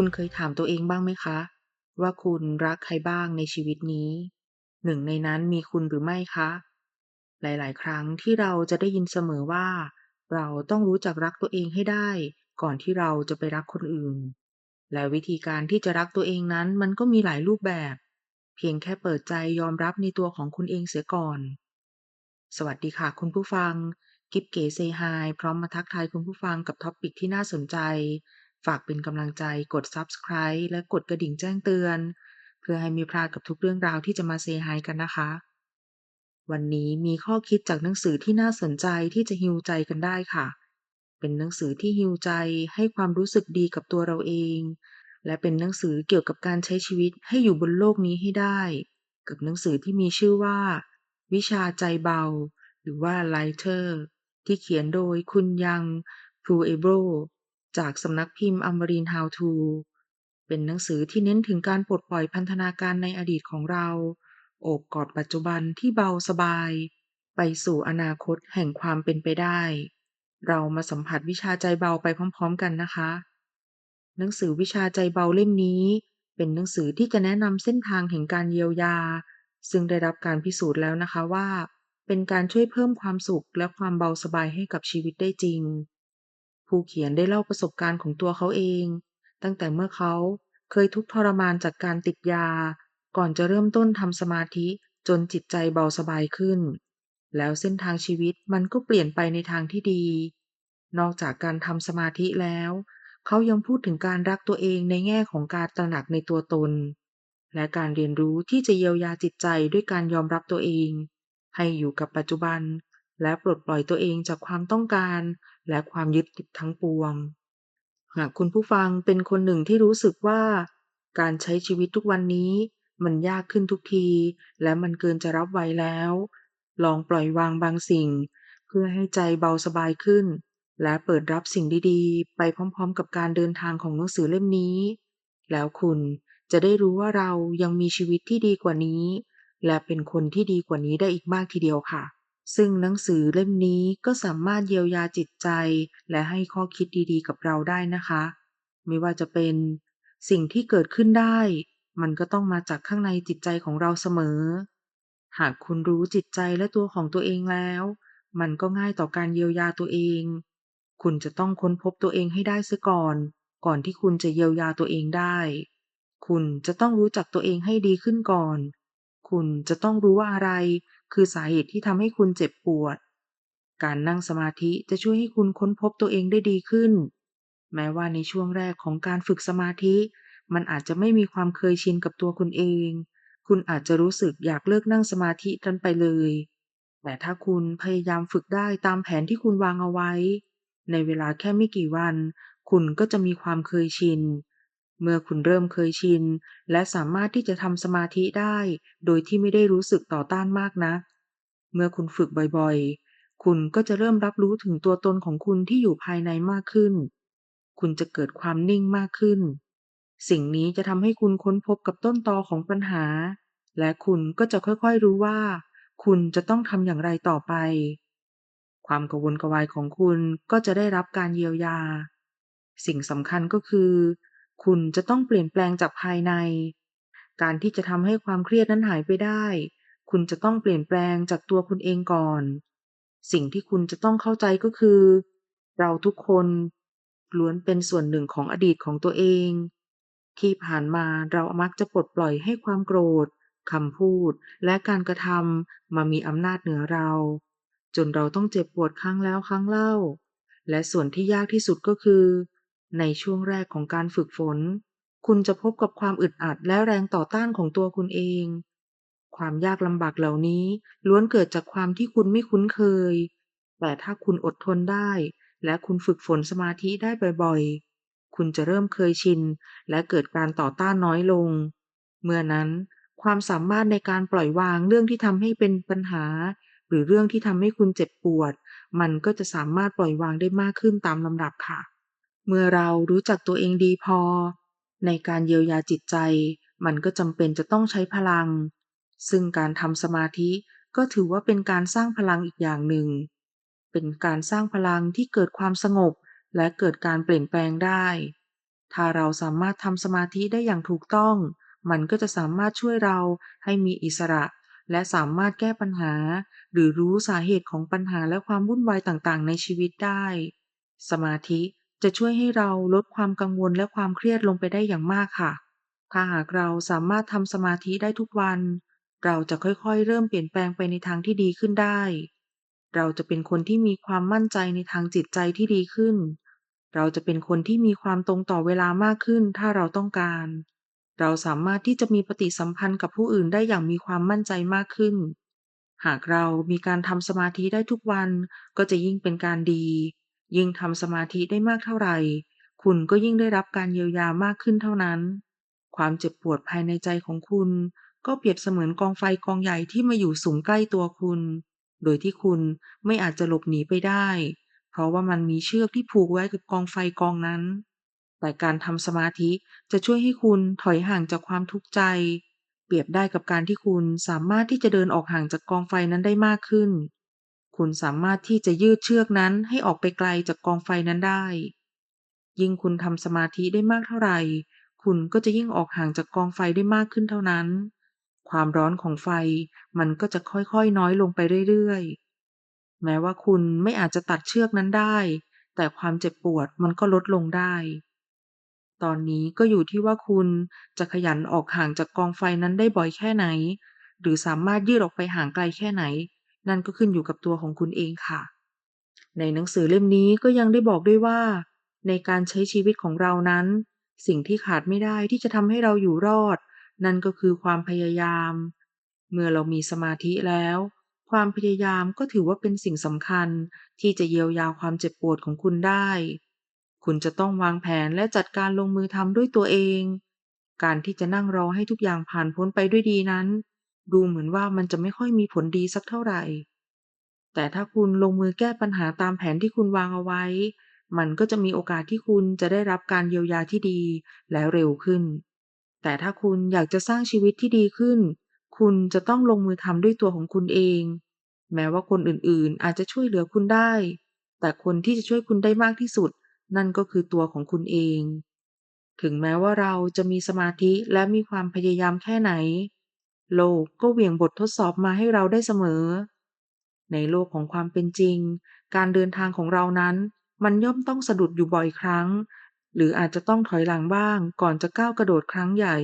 คุณเคยถามตัวเองบ้างไหมคะ ว่าคุณรักใครบ้างในชีวิตนี้ หนึ่งในนั้นมีคุณหรือไม่คะ หลาย ๆ ครั้งที่เราจะได้ยินเสมอว่า เราต้องรู้จักรักตัวเองให้ได้ ก่อนที่เราจะไปรักคนอื่น และวิธีการที่จะรักตัวเองนั้นมันก็มีหลายรูปแบบ เพียงแค่เปิดใจยอมรับในตัวของคุณเองเสียก่อน สวัสดีค่ะคุณผู้ฟัง กิฟเก๋เซฮายพร้อมมาทักทายคุณผู้ฟังกับท็อปปิกที่น่าสนใจ ฝากเป็นกำลังใจกด Subscribe และกดกระดิ่งแจ้งเตือน เพื่อให้ไม่พลาดกับทุกเรื่องราวที่จะมาเซฮายกันนะคะ วันนี้มีข้อคิดจากหนังสือที่น่าสนใจที่จะฮิวใจกันได้ค่ะ เป็นหนังสือที่ฮิวใจให้ความรู้สึกดีกับตัวเราเอง และเป็นหนังสือเกี่ยวกับการใช้ชีวิตให้อยู่บนโลกนี้ให้ได้ กับหนังสือที่มีชื่อว่า วิชาใจเบา หรือว่า Lighter ที่เขียนโดยคุณยังพรูเอโบร จากสำนักพิมพ์อัมริน How to เป็นหนังสือที่เน้นถึงการปลดปล่อยพันธนาการในอดีตของเรา โอบกอดปัจจุบันที่เบาสบาย ไปสู่อนาคตแห่งความเป็นไปได้ เรามาสัมผัสวิชาใจเบาไปพร้อม ๆ กันนะคะ หนังสือวิชาใจเบาเล่มนี้ เป็นหนังสือที่จะแนะนำเส้นทางแห่งการเยียวยา ซึ่งได้รับการพิสูจน์แล้วนะคะว่า เป็นการช่วยเพิ่มความสุขและความเบาสบายให้กับชีวิตได้จริง ผู้เขียนได้เล่าประสบการณ์ของตัวเขาเอง ตั้งแต่เมื่อเขาเคยทุกข์ทรมานจากการติดยา ก่อนจะเริ่มต้นทำสมาธิจนจิตใจเบาสบายขึ้น แล้วเส้นทางชีวิตมันก็เปลี่ยนไปในทางที่ดี นอกจากการทำสมาธิแล้ว เขายังพูดถึงการรักตัวเองในแง่ของการตระหนักในตัวตน และการเรียนรู้ที่จะเยียวยาจิตใจด้วยการยอมรับตัวเอง ให้อยู่กับปัจจุบัน และปลดปล่อยตัวเองจากความต้องการ และความยึดติดทั้งปวง หากคุณผู้ฟังเป็นคนหนึ่งที่รู้สึกว่า การใช้ชีวิตทุกวันนี้ มันยากขึ้นทุกที และมันเกินจะรับไหวแล้ว ลองปล่อยวางบางสิ่ง เพื่อให้ใจเบาสบายขึ้น และเปิดรับสิ่งดีๆ ไปพร้อมๆ กับการเดินทางของหนังสือเล่มนี้ แล้วคุณจะได้รู้ว่าเรายังมีชีวิตที่ดีกว่านี้ และเป็นคนที่ดีกว่านี้ได้อีกมากทีเดียวค่ะ ซึ่งหนังสือเล่มนี้ก็สามารถเยียวยาจิตใจ และให้ข้อคิดดีๆ กับเราได้นะคะ ไม่ว่าจะเป็น สิ่งที่เกิดขึ้นได้ มันก็ต้องมาจากข้างในจิตใจของเราเสมอ หากคุณรู้จิตใจและตัวของตัวเองแล้ว มันก็ง่ายต่อการเยียวยาตัวเอง คุณจะต้องค้นพบตัวเองให้ได้เสียก่อน ก่อนที่คุณจะเยียวยาตัวเองได้ คุณจะต้องรู้จักตัวเองให้ดีขึ้นก่อน คุณจะต้องรู้ว่าอะไร คือสาเหตุที่ทำให้คุณเจ็บปวด การนั่งสมาธิจะช่วยให้คุณค้นพบตัวเองได้ดีขึ้น แม้ว่าในช่วงแรกของการฝึกสมาธิ มันอาจจะไม่มีความเคยชินกับตัวคุณเอง คุณอาจจะรู้สึกอยากเลิกนั่งสมาธิกันไปเลย แต่ถ้าคุณพยายามฝึกได้ตามแผนที่คุณวางเอาไว้ ในเวลาแค่ไม่กี่วัน คุณก็จะมีความเคยชิน เมื่อคุณเริ่มเคยชิน และสามารถที่จะทำสมาธิได้ โดยที่ไม่ได้รู้สึกต่อต้านมากนะัก เมื่อคุณฝึกบ่อยๆ คุณก็จะเริ่มรับรู้ถึงตัวตนของคุณที่อยู่ภายในมากขึ้น คุณจะเกิดความนิ่งมากขึ้น สิ่งนี้จะทำให้คุณค้นพบกับต้นตอของปัญหา และคุณก็จะค่อยๆรู้ว่า คุณจะต้องทำอย่างไรต่อไป ความกระวนกวายของคุณก็จะได้รับการเยียวยา สิ่งสำคัญก็คือ คุณจะต้องเปลี่ยนแปลงจากภายใน การที่จะทำให้ความเครียดนั้นหายไปได้ คุณจะต้องเปลี่ยนแปลงจากตัวคุณเองก่อน สิ่งที่คุณจะต้องเข้าใจก็คือ เราทุกคนล้วนเป็นส่วนหนึ่งของอดีตของตัวเอง ที่ผ่านมาเรามักจะปลดปล่อยให้ความโกรธคำพูดและการกระทำมามีอำนาจเหนือเรา จนเราต้องเจ็บปวดครั้งแล้วครั้งเล่า และส่วนที่ยากที่สุดก็คือ ในช่วงแรกของการฝึกฝน คุณจะพบกับความอึดอัดและแรงต่อต้านของตัวคุณเอง ความยากลำบากเหล่านี้ล้วนเกิดจากความที่คุณไม่คุ้นเคย แต่ถ้าคุณอดทนได้ และคุณฝึกฝนสมาธิได้บ่อยๆ คุณจะเริ่มเคยชิน และเกิดการต่อต้านน้อยลง เมื่อนั้นความสามารถในการปล่อยวางเรื่องที่ทำให้เป็นปัญหา หรือเรื่องที่ทำให้คุณเจ็บปวด มันก็จะสามารถปล่อยวางได้มากขึ้นตามลำดับค่ะ เมื่อเรารู้จักตัวเองดีพอ ในการเยียวยาจิตใจ มันก็จำเป็นจะต้องใช้พลัง ซึ่งการทำสมาธิก็ถือว่าเป็นการสร้างพลังอีกอย่างหนึ่ง เป็นการสร้างพลังที่เกิดความสงบและเกิดการเปลี่ยนแปลงได้ ถ้าเราสามารถทำสมาธิได้อย่างถูกต้อง มันก็จะสามารถช่วยเราให้มีอิสระ และสามารถแก้ปัญหา หรือรู้สาเหตุของปัญหาและความวุ่นวายต่างๆ ในชีวิตได้ สมาธิ จะช่วยให้เราลดความกังวลและความเครียดลงไปได้อย่างมากค่ะ ถ้าหากเราสามารถทำสมาธิได้ทุกวัน เราจะค่อยๆ เริ่มเปลี่ยนแปลงไปในทางที่ดีขึ้นได้ เราจะเป็นคนที่มีความมั่นใจในทางจิตใจที่ดีขึ้น เราจะเป็นคนที่มีความตรงต่อเวลามากขึ้นถ้าเราต้องการ เราสามารถที่จะมีปฏิสัมพันธ์กับผู้อื่นได้อย่างมีความมั่นใจมากขึ้น หากเรามีการทำสมาธิได้ทุกวันก็จะยิ่งเป็นการดี ยิ่งทำสมาธิได้มากเท่าไหร่ คุณก็ยิ่งได้รับการเยียวยามากขึ้นเท่านั้น ความเจ็บปวดภายในใจของคุณ ก็เปรียบเสมือนกองไฟกองใหญ่ที่มาอยู่สูงใกล้ตัวคุณ โดยที่คุณไม่อาจจะหลบหนีไปได้ เพราะว่ามันมีเชือกที่ผูกไว้กับกองไฟกองนั้น แต่การทำสมาธิจะช่วยให้คุณถอยห่างจากความทุกข์ใจ เปรียบได้กับการที่คุณสามารถที่จะเดินออกห่างจากกองไฟนั้นได้มากขึ้น คุณสามารถที่จะยืดเชือกนั้นให้ออกไปไกลจากกองไฟนั้นได้ ยิ่งคุณทำสมาธิได้มากเท่าไหร่ คุณก็จะยิ่งออกห่างจากกองไฟได้มากขึ้นเท่านั้น ความร้อนของไฟมันก็จะค่อยๆน้อยลงไปเรื่อยๆ แม้ว่าคุณไม่อาจจะตัดเชือกนั้นได้ แต่ความเจ็บปวดมันก็ลดลงได้ ตอนนี้ก็อยู่ที่ว่าคุณจะขยันออกห่างจากกองไฟนั้นได้บ่อยแค่ไหน หรือสามารถยืดออกไปห่างไกลแค่ไหน นั่นก็ขึ้นอยู่กับตัวของคุณเองค่ะ ในหนังสือเล่มนี้ก็ยังได้บอกด้วยว่า ในการใช้ชีวิตของเรานั้น สิ่งที่ขาดไม่ได้ที่จะทำให้เราอยู่รอด นั่นก็คือความพยายาม เมื่อเรามีสมาธิแล้ว ความพยายามก็ถือว่าเป็นสิ่งสำคัญที่จะเยียวยาความเจ็บปวดของคุณได้ คุณจะต้องวางแผนและจัดการลงมือทำด้วยตัวเอง การที่จะนั่งรอให้ทุกอย่างผ่านพ้นไปด้วยดีนั้น ดูเหมือนว่ามันจะไม่ค่อยมีผลดีสักเท่าไหร่ แต่ถ้าคุณลงมือแก้ปัญหาตามแผนที่คุณวางเอาไว้ มันก็จะมีโอกาสที่คุณจะได้รับการเยียวยาที่ดีและเร็วขึ้น แต่ถ้าคุณอยากจะสร้างชีวิตที่ดีขึ้น คุณจะต้องลงมือทำด้วยตัวของคุณเอง แม้ว่าคนอื่นๆ อาจจะช่วยเหลือคุณได้ แต่คนที่จะช่วยคุณได้มากที่สุด นั่นก็คือตัวของคุณเอง ถึงแม้ว่าเราจะมีสมาธิและมีความพยายามแค่ไหน โลกก็เหวี่ยงบททดสอบมาให้เราได้เสมอ ในโลกของความเป็นจริง การเดินทางของเรานั้น มันย่อมต้องสะดุดอยู่บ่อยครั้ง หรืออาจจะต้องถอยหลังบ้างก่อนจะก้าวกระโดดครั้งใหญ่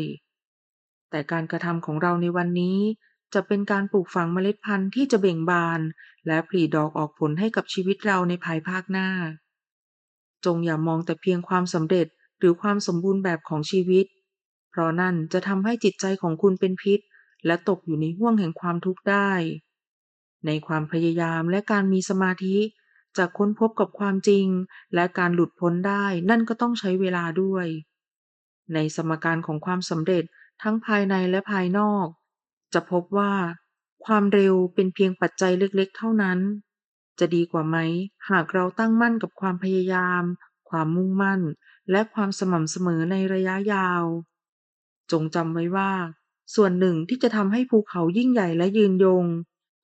แต่การกระทำของเราในวันนี้จะเป็นการปลูกฝังเมล็ดพันธุ์ที่จะเบ่งบาน และผลิดอกออกผลให้กับชีวิตเราในภายภาคหน้า จงอย่ามองแต่เพียงความสำเร็จหรือความสมบูรณ์แบบของชีวิต เพราะนั่นจะทำให้จิตใจของคุณเป็นพิษ และตกอยู่ในห้วงแห่งความทุกข์ได้ ในความพยายามและการมีสมาธิจะค้นพบกับความจริง และการหลุดพ้นได้นั่นก็ต้องใช้เวลาด้วย ในสมการของความสำเร็จทั้งภายในและภายนอก จะพบว่า ความเร็วเป็นเพียงปัจจัยเล็กๆ เท่านั้น จะดีกว่าไหม หากเราตั้งมั่นกับความพยายาม ความมุ่งมั่น และความสม่ำเสมอในระยะยาว จงจำไว้ว่า ส่วนหนึ่งที่จะทำให้ภูเขายิ่งใหญ่และยืนยง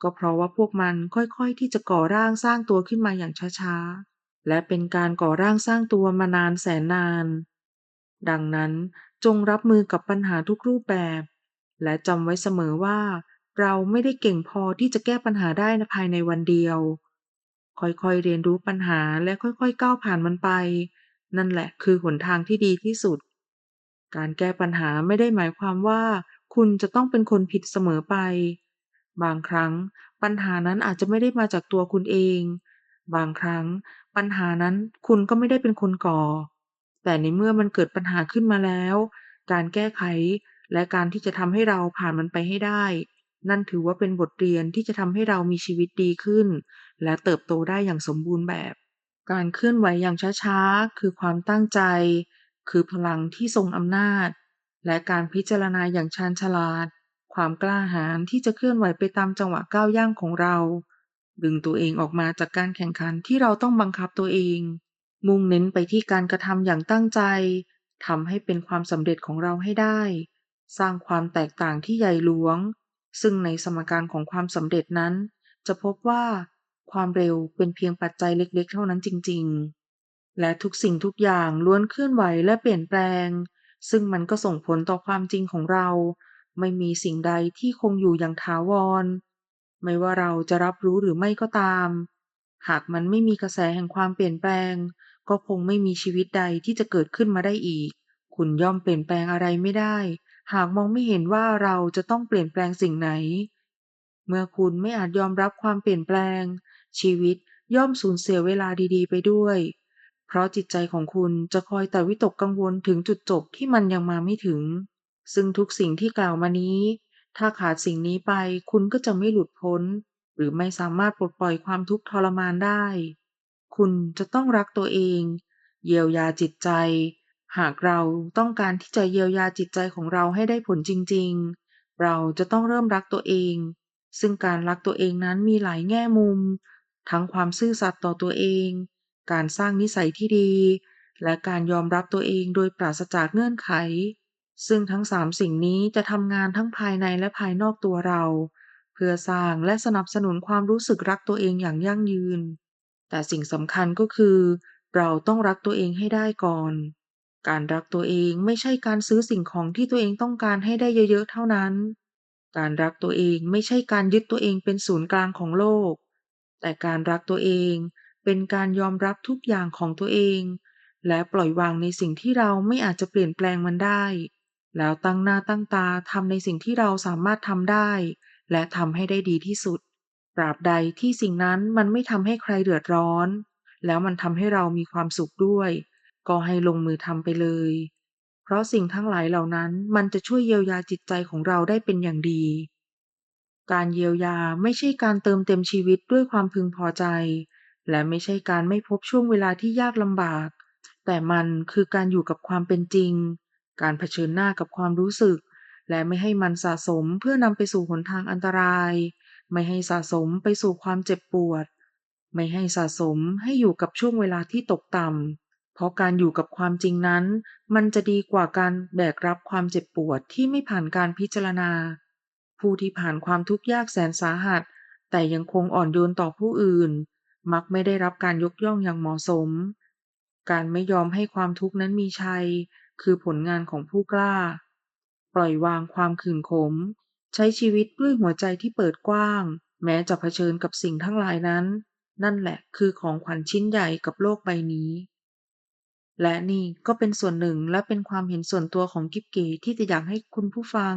ก็เพราะว่าพวกมันค่อยๆที่จะก่อร่างสร้างตัวขึ้นมาอย่างช้าๆ และเป็นการก่อร่างสร้างตัวมานานแสนนาน ดังนั้นจงรับมือกับปัญหาทุกรูปแบบ และจำไว้เสมอว่า เราไม่ได้เก่งพอที่จะแก้ปัญหาได้ในภายในวันเดียว ค่อยๆเรียนรู้ปัญหาและค่อยๆก้าวผ่านมันไป นั่นแหละคือหนทางที่ดีที่สุด การแก้ปัญหาไม่ได้หมายความว่า คุณจะต้องเป็นคนผิดเสมอไป บางครั้งปัญหานั้นอาจจะไม่ได้มาจากตัวคุณเอง บางครั้งปัญหานั้นคุณก็ไม่ได้เป็นคนก่อ แต่ในเมื่อมันเกิดปัญหาขึ้นมาแล้ว การแก้ไขและการที่จะทำให้เราผ่านมันไปให้ได้ นั่นถือว่าเป็นบทเรียนที่จะทำให้เรามีชีวิตดีขึ้น และเติบโตได้อย่างสมบูรณ์แบบ การเคลื่อนไหวอย่างช้าๆ คือความตั้งใจ คือพลังที่ทรงอำนาจ และการพิจารณาอย่างชาญฉลาด ความกล้าหาญที่จะเคลื่อนไหวไปตามจังหวะก้าวย่างของเรา ดึงตัวเองออกมาจากการแข่งขันที่เราต้องบังคับตัวเอง มุ่งเน้นไปที่การกระทำอย่างตั้งใจทำให้เป็นความสำเร็จของเราให้ได้ สร้างความแตกต่างที่ใหญ่หลวง ซึ่งในสมการของความสำเร็จนั้น จะพบว่าความเร็วเป็นเพียงปัจจัยเล็ก ๆ เท่านั้นจริง ๆ และทุกสิ่งทุกอย่างล้วนเคลื่อนไหวและเปลี่ยนแปลง ซึ่งมันก็ส่งผลต่อความจริงของเรา ไม่มีสิ่งใดที่คงอยู่อย่างถาวร ไม่ว่าเราจะรับรู้หรือไม่ก็ตาม หากมันไม่มีกระแสแห่งความเปลี่ยนแปลง ก็คงไม่มีชีวิตใดที่จะเกิดขึ้นมาได้อีก คุณย่อมเปลี่ยนแปลงอะไรไม่ได้ หากมองไม่เห็นว่าเราจะต้องเปลี่ยนแปลงสิ่งไหน เมื่อคุณไม่อาจยอมรับความเปลี่ยนแปลง ชีวิตย่อมสูญเสียเวลาดีๆ ไปด้วย เพราะจิตใจของคุณจะคอยแต่วิตกกังวลถึงจุดจบที่มันยังมาไม่ถึง ซึ่งทุกสิ่งที่กล่าวมานี้ ถ้าขาดสิ่งนี้ไปคุณก็จะไม่หลุดพ้น หรือไม่สามารถปลดปล่อยความทุกข์ทรมานได้ คุณจะต้องรักตัวเอง เยียวยาจิตใจ หากเราต้องการที่จะเยียวยาจิตใจของเราให้ได้ผลจริง ๆ เราจะต้องเริ่มรักตัวเอง ซึ่งการรักตัวเองนั้นมีหลายแง่มุม ทั้งความซื่อสัตย์ต่อตัวเอง การสร้างนิสัยที่ดี และการยอมรับตัวเองโดยปราศจากเงื่อนไข ซึ่งทั้งสามสิ่งนี้จะทำงานทั้งภายในและภายนอกตัวเรา เพื่อสร้างและสนับสนุนความรู้สึกรักตัวเองอย่างยั่งยืน แต่สิ่งสำคัญก็คือ เราต้องรักตัวเองให้ได้ก่อน การรักตัวเองไม่ใช่การซื้อสิ่งของที่ตัวเองต้องการให้ได้เยอะๆ เท่านั้น การรักตัวเองไม่ใช่การยึดตัวเองเป็นศูนย์กลางของโลกแต่การรักตัวเอง เป็นการยอมรับทุกอย่างของตัวเอง และปล่อยวางในสิ่งที่เราไม่อาจจะเปลี่ยนแปลงมันได้ แล้วตั้งหน้าตั้งตาทำในสิ่งที่เราสามารถทำได้ และทำให้ได้ดีที่สุด ตราบใดที่สิ่งนั้นมันไม่ทำให้ใครเดือดร้อน แล้วมันทำให้เรามีความสุขด้วย ก็ให้ลงมือทำไปเลย เพราะสิ่งทั้งหลายเหล่านั้นมันจะช่วยเยียวยาจิตใจของเราได้เป็นอย่างดีการเยียวยาไม่ใช่การเติมเต็มชีวิตด้วยความพึงพอใจ และไม่ใช่การไม่พบช่วงเวลาที่ยากลำบาก แต่มันคือการอยู่กับความเป็นจริง การเผชิญหน้ากับความรู้สึก และไม่ให้มันสะสมเพื่อนำไปสู่หนทางอันตราย ไม่ให้สะสมไปสู่ความเจ็บปวด ไม่ให้สะสมให้อยู่กับช่วงเวลาที่ตกต่ำเพราะการอยู่กับความจริงนั้น มันจะดีกว่าการแบกรับความเจ็บปวดที่ไม่ผ่านการพิจารณา ผู้ที่ผ่านความทุกข์ยากแสนสาหัส แต่ยังคงอ่อนโยนต่อผู้อื่น มักไม่ได้รับการยกย่องอย่างเหมาะสม การไม่ยอมให้ความทุกข์นั้นมีชัย คือผลงานของผู้กล้า ปล่อยวางความขื่นขม ใช้ชีวิตด้วยหัวใจที่เปิดกว้าง แม้จะเผชิญกับสิ่งทั้งหลายนั้น นั่นแหละคือของขวัญชิ้นใหญ่กับโลกใบนี้ และนี่ก็เป็นส่วนหนึ่งและเป็นความเห็นส่วนตัวของกิ๊บเก๋ที่จะอยากให้คุณผู้ฟัง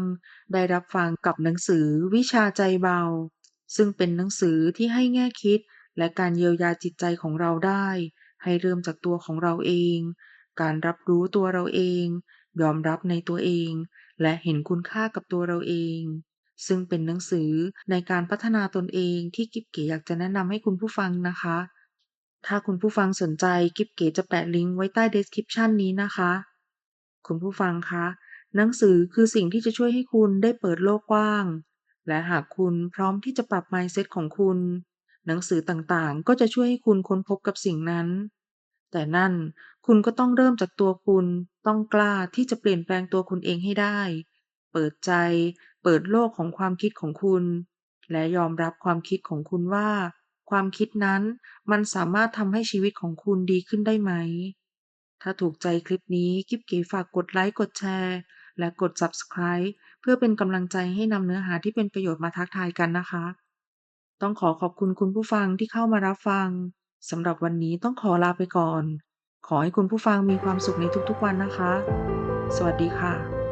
ได้รับฟังกับหนังสือวิชาใจเบา ซึ่งเป็นหนังสือที่ให้แง่คิด และการเยียวยาจิตใจของเราได้ ให้เริ่มจากตัวของเราเอง การรับรู้ตัวเราเอง ยอมรับในตัวเอง และเห็นคุณค่ากับตัวเราเอง ซึ่งเป็นหนังสือในการพัฒนาตนเองที่กิ๊บเก๋อยากจะแนะนำให้คุณผู้ฟังนะคะ ถ้าคุณผู้ฟังสนใจกิ๊บเก๋จะแปะลิงก์ไว้ใต้ description นี้นะคะ คุณผู้ฟังคะหนังสือคือสิ่งที่จะช่วยให้คุณได้เปิดโลกกว้าง และหากคุณพร้อมที่จะปรับ mindset ของคุณ หนังสือต่างๆ ก็จะช่วยให้คุณค้นพบกับสิ่งนั้น แต่นั่นคุณก็ต้องเริ่มจากตัวคุณ ต้องกล้าที่จะเปลี่ยนแปลงตัวคุณเองให้ได้ เปิดใจ เปิดโลกของความคิดของคุณ และยอมรับความคิดของคุณว่า ความคิดนั้นมันสามารถทำให้ชีวิตของคุณดีขึ้นได้ไหม ถ้าถูกใจคลิปนี้กิ๊บเก๋ฝากกดไลค์ กดแชร์ และกด Subscribe เพื่อเป็นกำลังใจให้นำเนื้อหาที่เป็นประโยชน์มาทักทายกันนะคะ ต้องขอขอบคุณคุณผู้ฟังที่เข้ามารับฟังสำหรับวันนี้ต้องขอลาไปก่อน ขอให้คุณผู้ฟังมีความสุขในทุกๆวันนะคะ สวัสดีค่ะ